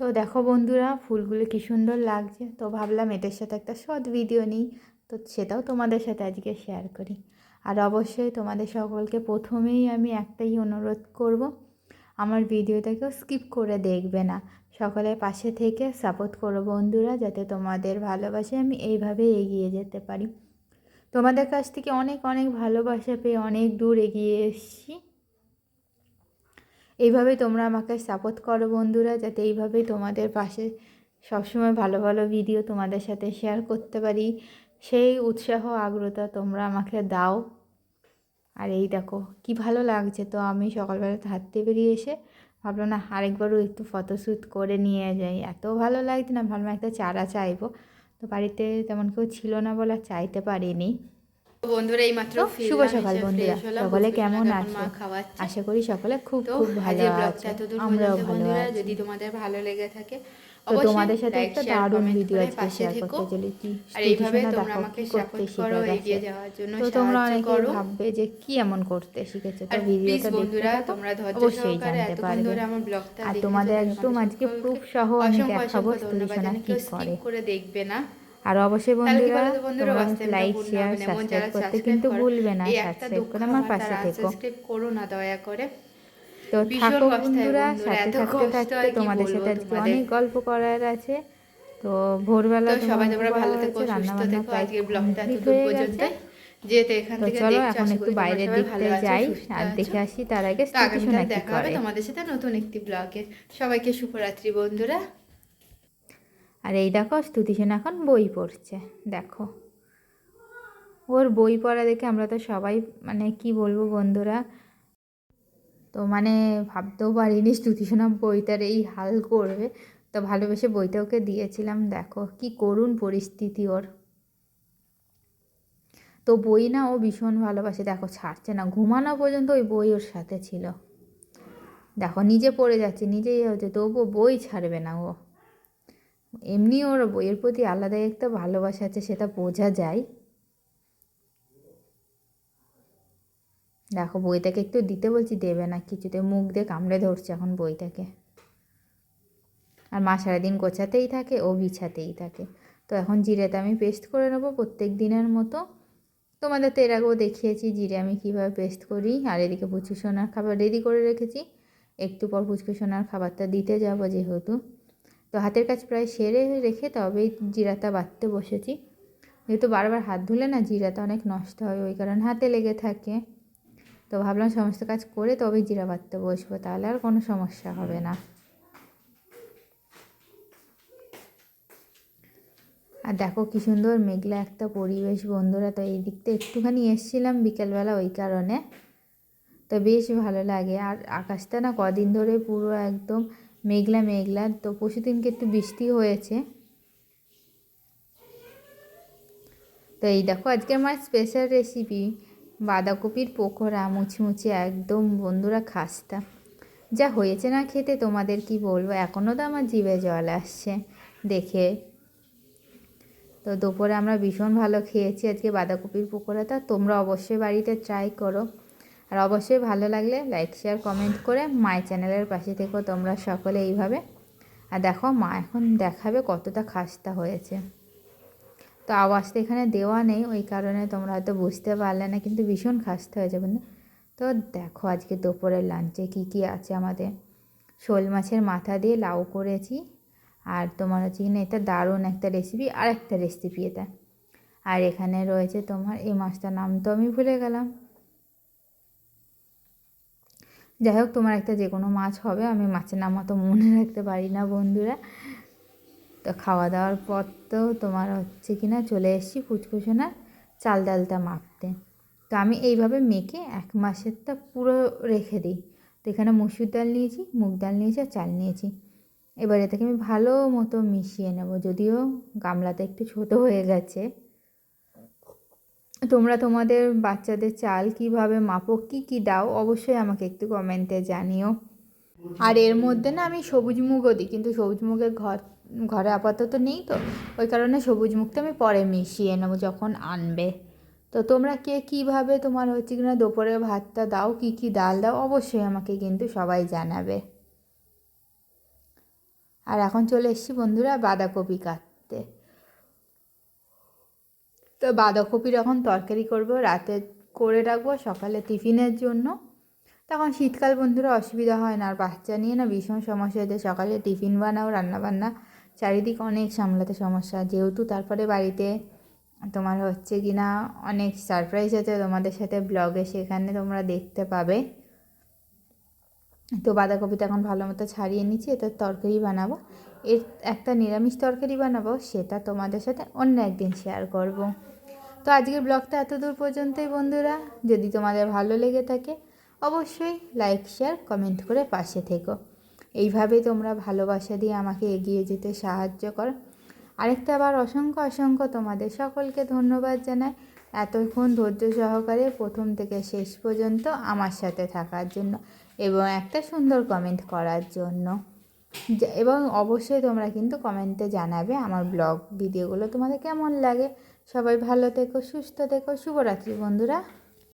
তো দেখো বন্ধুরা, ফুলগুলো কি সুন্দর লাগছে। তো ভাবলাম এটার সাথে একটা শর্ট ভিডিও নিই। তো সেটাও তোমাদের সাথে আজকে শেয়ার করি। আর অবশ্যই তোমাদের সকলকে প্রথমেই আমি একটাই অনুরোধ করব, আমার ভিডিওটাকেও স্কিপ করে দেখবে না। সকলের পাশে থেকে সাপোর্ট করো বন্ধুরা, যাতে তোমাদের ভালোবাসে আমি এইভাবে এগিয়ে যেতে পারি। তোমাদের কাছ থেকে অনেক অনেক ভালোবাসা পেয়ে অনেক দূর এগিয়ে এসেছি। এইভাবেই তোমরা আমাকে সাপোর্ট করো বন্ধুরা, যাতে এইভাবেই তোমাদের পাশে সবসময় ভালো ভালো ভিডিও তোমাদের সাথে শেয়ার করতে পারি। সেই উৎসাহ আগ্রহতা তোমরা আমাকে দাও। আর এই দেখো, কি ভালো লাগছে তো আমি সকালবেলা হাঁটতে বেরিয়ে এসে ভাবলাম, না, আরেকবারও একটু ফটোশ্যুট করে নিয়ে যাই। এত ভালো লাগছে না, ভাবলাম একটা চারা চাইব। তো বাড়িতে তেমন কেউ ছিল না বলে চাইতে পারিনি। বন্ধুরা এই মাত্র শুভ সকাল বন্ধুরা। সকলে কেমন আছো? আশা করি সকলে খুব খুব ভালো আছে। আমরাও ভালো আছি। যদি তোমাদের ভালো লেগে থাকে তো তোমাদের সাথে একটা দারুণ ভিডিও আজকে শেয়ার করতে চলেছি। আর এইভাবে তোমরা আমাকে সাপোর্ট করো এগিয়ে যাওয়ার জন্য তো তোমরা অনেকে ভাববে যে কি এমন করতে শিখেছো? তো ভিডিওটা বন্ধুরা তোমরা ধৈর্য সহকারে এতক্ষণ ধরে আমার ব্লগটা আর তোমাদের একদম আজকে প্রুফ সহ আমি দেখাবো স্টেশনে কি করে দেখবে না। আর অবশ্যই বন্ধুরা তোমরা লাইক শেয়ার সাবস্ক্রাইব করতে কিন্তু ভুলবে না সাবস্ক্রাইব করে আমার পাশে থেকো। unsubscribe করো না দয়া করে। তো থাকো বন্ধুরা সাথে থাকতে থাকতে তোমাদের সাথে আজকে অনেক গল্প করার আছে। তো ভোরবেলা সবাই তোমরা ভালো থেকো সুস্থ থেকো প্রায় ব্লগটা এতদূর পর্যন্ত। যেহেতু এখান থেকে চলো এখন একটু বাইরের দিকতে যাই আর দেখে আসি তার আগে দেখা হবে তোমাদের সাথে নতুন একটি ব্লগে সবাইকে শুভরাত্রি বন্ধুরা। আর এই দেখো স্তুতিসেন এখন বই পড়ছে, দেখো। ওর বই পড়া দেখে আমরা তো সবাই মানে কি বলব বন্ধুরা, তো মানে ভাবতেও পারিনি স্তুতিসোনা বইটার এই হাল করবে। তো ভালোবেসে বইটা ওকে দিয়েছিলাম, দেখো, কি করুণ পরিস্থিতি ওর। তো বই না ও ভীষণ ভালোবাসে, দেখো, ছাড়ছে না, ঘুমানো পর্যন্ত ওই বই ওর সাথে ছিল। দেখো, নিজে পড়ে যাচ্ছে, নিজেই হচ্ছে, তবুও বই ছাড়বে না ও। এমনি ওর বইয়ের প্রতি আলাদা একটা ভালোবাসা আছে, সেটা বোঝা যায়। দেখো, বইটাকে একটু দিতে বলছি, দেবে না, কিছুতে মুখ দিয়ে কামড়ে ধরছে এখন বইটাকে। আর মা সারাদিন গোছাতেই থাকে, ও বিছাতেই থাকে। তো এখন জিরেটা আমি পেস্ট করে নেব প্রত্যেক দিনের মতো। তোমাদের তো এর আগেও দেখিয়েছি জিরে আমি কীভাবে পেস্ট করি। আর এদিকে পুচকু সোনার খাবার রেডি করে রেখেছি। একটু পর পুচকু সোনার খাবারটা দিতে যাব যেহেতু। তো হাতের কাজ প্রায় সেরে রেখে তবেই জিরাটা বাটতে বসেছি। যেহেতু বারবার হাত ধুলে না জিরাটা অনেক নষ্ট হয়, ওই কারণে হাতে লেগে থাকে। তো ভাবলাম সমস্ত কাজ করে তবেই জিরা বাটতে বসবো, তাহলে আর কোনো সমস্যা হবে না। আর দেখো কি সুন্দর মেঘলা একটা পরিবেশ বন্ধুরা, তো এই দিকটা একটুখানি এসছিলাম বিকেলবেলা ওই কারণে। তো বেশ ভালো লাগে, আর আকাশটা না কদিন ধরে পুরো একদম মেঘলা মেঘলা। তো পরশু দিনকে একটু বৃষ্টি হয়েছে। তো এই দেখো, আজকে আমার স্পেশাল রেসিপি বাঁধাকপির পকোড়া, মুচমুচে একদম বন্ধুরা খাস্তা। যা হয়েছে না খেতে, তোমাদের কি বলব? এখনও তো আমার জিভে জল আসছে, দেখে। তো দুপুরে আমরা ভীষণ ভালো খেয়েছি আজকে বাঁধাকপির পকোড়াটা। তোমরা অবশ্যই বাড়িতে ট্রাই করো। আর অবশ্যই ভালো লাগলে লাইক শেয়ার কমেন্ট করে মায়ের চ্যানেলের পাশে থেকো তোমরা সকলে এইভাবে। আর দেখো মা এখন দেখাবে কতটা খাস্তা হয়েছে। তো আওয়াজটা এখানে দেওয়া নেই, ওই কারণে তোমরা হয়তো বুঝতে পারলে না, কিন্তু ভীষণ খাস্তা হয়েছে বন্ধু। তো দেখো আজকে দুপুরের লাঞ্চে কি কি আছে আমাদের। শোল মাছের মাথা দিয়ে লাউ করেছি, আর তোমার হচ্ছে কিনা এটা দারুণ একটা রেসিপি আর একটা রেসিপি এটা। আর এখানে রয়েছে তোমার, এই মাছটার নাম তো আমি ভুলে গেলাম। যাই হোক তোমার একটা যে কোনো মাছ হবে, আমি মাছের নাম অত মনে রাখতে পারি না বন্ধুরা। তো খাওয়া দাওয়ার পর তো তোমার হচ্ছে কি না, চলে এসেছি ফুচকুচোনা চাল ডালটা মাপতে। তো আমি এইভাবে মেখে এক মাসেরটা পুরো রেখে দিই। তো এখানে মুসুর ডাল নিয়েছি, মুগ ডাল নিয়েছি আর চাল নিয়েছি। এবার এটাকে আমি ভালো মতো মিশিয়ে নেব, যদিও গামলাটা একটু ছোট হয়ে গেছে। তোমরা তোমাদের বাচ্চাদের চাল কীভাবে মাপো, কি কি দাও, অবশ্যই আমাকে একটু কমেন্টে জানিও। আর এর মধ্যে না আমি সবুজ মুগও দিই, কিন্তু সবুজ মুগের ঘর, ঘরে আপাতত নেই তো। ওই কারণে সবুজ মুগটা আমি পরে মিশিয়ে নেব যখন আনবে। তো তোমরা কে কীভাবে তোমার হচ্ছে কিনা দুপুরে ভাতটা দাও, কি কি ডাল দাও, অবশ্যই আমাকে কিন্তু সবাই জানাবে। আর এখন চলে এসেছি বন্ধুরা বাঁধাকপি কাটতে। তো বাঁধাকপি যখন তরকারি করব, রাতে করে রাখব সকালে টিফিনের জন্য। তখন শীতকাল বন্ধুরা অসুবিধা হয় না, আর বাচ্চা নিয়ে না ভীষণ সমস্যা হয়েছে সকালে টিফিন বানাও রান্না বান্না চারিদিক অনেক সামলাতে সমস্যা। যেহেতু তারপরে বাড়িতে তোমার হচ্ছে কি না, অনেক সারপ্রাইজ আছে তোমাদের সাথে ব্লগে সেখানে তোমরা দেখতে পাবে। তো বাঁধাকপিটা এখন ভালো মতো ছাড়িয়ে নিচ্ছি, এটা তরকারি বানাবো। এর একটা নিরামিষ তরকারি বানাবো, সেটা তোমাদের সাথে অন্য একদিন শেয়ার করব। তো আজকের ব্লগটা এত দূর পর্যন্তই বন্ধুরা, যদি তোমাদের ভালো লেগে থাকে, অবশ্যই লাইক শেয়ার কমেন্ট করে পাশে থেকো। এইভাবে তোমরা ভালোবাসা দিয়ে আমাকে এগিয়ে যেতে সাহায্য করো। আরেকটা আবার অসংখ্য অসংখ্য তোমাদের সকলকে ধন্যবাদ জানাই। এতক্ষণ ধৈর্য সহকারে প্রথম থেকে শেষ পর্যন্ত আমার সাথে থাকার জন্য। এবং একটা সুন্দর কমেন্ট করার জন্য। এবং অবশ্যই তোমরা কিন্তু কমেন্টে জানাবে আমার ব্লগ ভিডিওগুলো তোমাদের কেমন লাগে। সবাই ভালো থেকো, সুস্থ থেকো, শুভরাত্রি বন্ধুরা।